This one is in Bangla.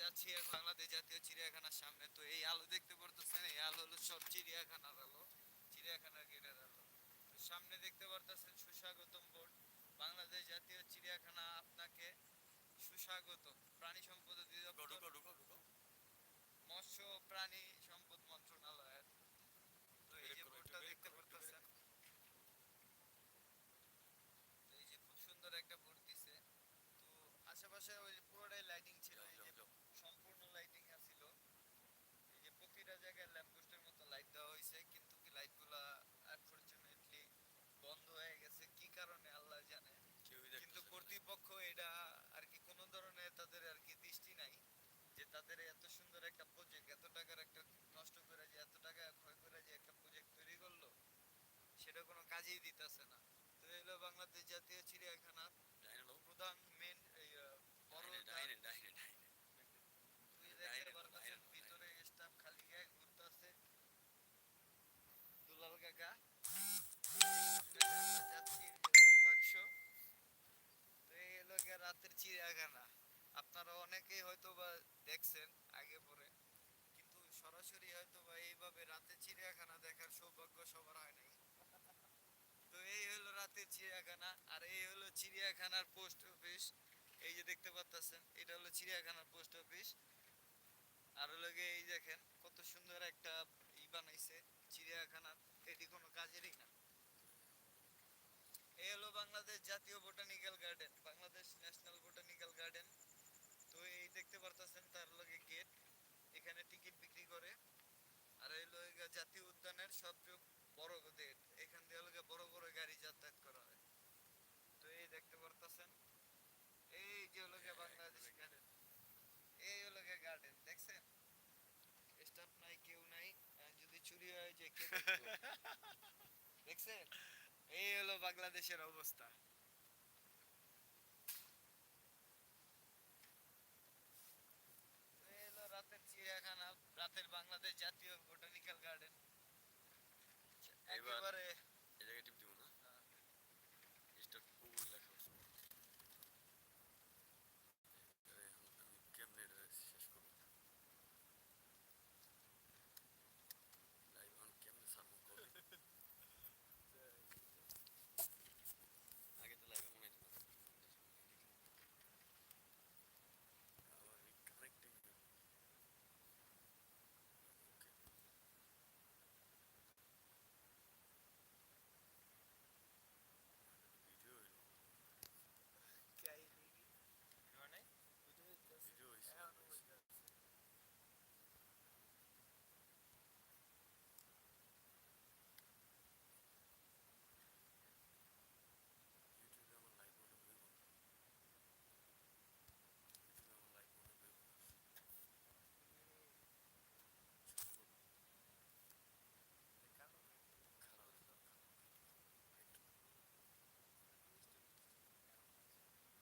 যাচ্ছি বাংলাদেশ জাতীয় চিড়িয়াখানার সামনে। তো এই আলো দেখতে পারতেছেন এই আলো হলো সব চিড়িয়াখানার আলো চিড়িয়াখানার গেটের আলো। তো সামনে দেখতে পারতেছেন সুস্বাগতম বোর্ড। বাংলাদেশ জাতীয় চিড়িয়াখানা আপনাকে সুস্বাগত প্রাণী সম্পদ অধিদপ্তর। মৎস্য প্রাণী সম্পদ মন্ত্রণালয়ের তো এই যে বের করো, বোর্ডটা একটু বের দেখতে করো, একটু বের পারতেছেন তো এই যে খুব সুন্দর একটা বোর্ড দিছে তো আশেপাশে ওই যে পুরোটাই লাইটিং ছিল যাও এই যাও যে যাও সম্পূর্ণ লাইটিং আছিল এই যে প্রতিটা জায়গায় ল্যাম্পপোস্টের মতো লাইট দেওয়া হয়েছে কিন্তু কি লাইটগুলা আনফরচুনেটলি বন্ধ হয়ে গেছে কি কারণে আল্লাহ জানে কেউই কিন্তু দেখতেছে না। কর্তৃপক্ষ এটা আর কি কোনো ধরনের তাদের আর কি দৃষ্টি নাই যে তাদের এত সুন্দর একটা প্রজেক্ট এত টাকার একটা নষ্ট করে যে এত টাকা ক্ষয় করে যে একটা প্রজেক্ট তৈরি করল সেটা কোনো কাজেই দিতেছে না। তো এই হলো বাংলাদেশ জাতীয় চিড়িয়াখানার প্রধান মেন ভিতরে স্টাফ খালি গায়ে ঘুরতেছে। দুলাল কাকা। হলো গিয়ে রাতের চিড়িয়াখানা। আপনারা অনেকেই হয়তো বা দেখছেন আগে পরে। কিন্তু সরাসরি হয়তো বা এইভাবে রাতের চিড়িয়াখানা দেখার সৌভাগ্য সবার হয় রাতের চিড়িয়াখানা, আর এই হলো চিড়িয়াখানার পোস্ট অফিস। এই যে দেখতে পাচ্ছেন এটা হলো চিড়িয়াখানার পোস্ট অফিস। আর হলো গিয়ে এই দেখেন, কত সুন্দর একটা ই বানাইছে চিড়িয়াখানার এটি কোনো কাজেরই না। এই হলো বাংলাদেশ জাতীয় botanical garden, Bangladesh national botanical garden. তো এই দেখতে পারতেছেন তার লগে গেট, এখানে টিকিট বিক্রি করে। আর এই জাতীয় উদ্যানের সবচেয়ে বড় গেট এখান দিয়ে হলো গিয়ে বড় বড় গাড়ি যাতায়াত করা হয় তো এই দেখতে পারতেছেন এই যে হলো গিয়ে বাংলাদেশ গার্ডেন এই হলো গিয়ে গার্ডেন দেখছেন স্টাফ নাই কেউ নাই আর যদি চুরি হয় যে দেখছেন? এই হলো বাংলাদেশের অবস্থা। রাতের চিড়িয়াখানা রাতের বাংলাদেশ জাতীয় বোটানিক্যাল গার্ডেন এবার- একেবারে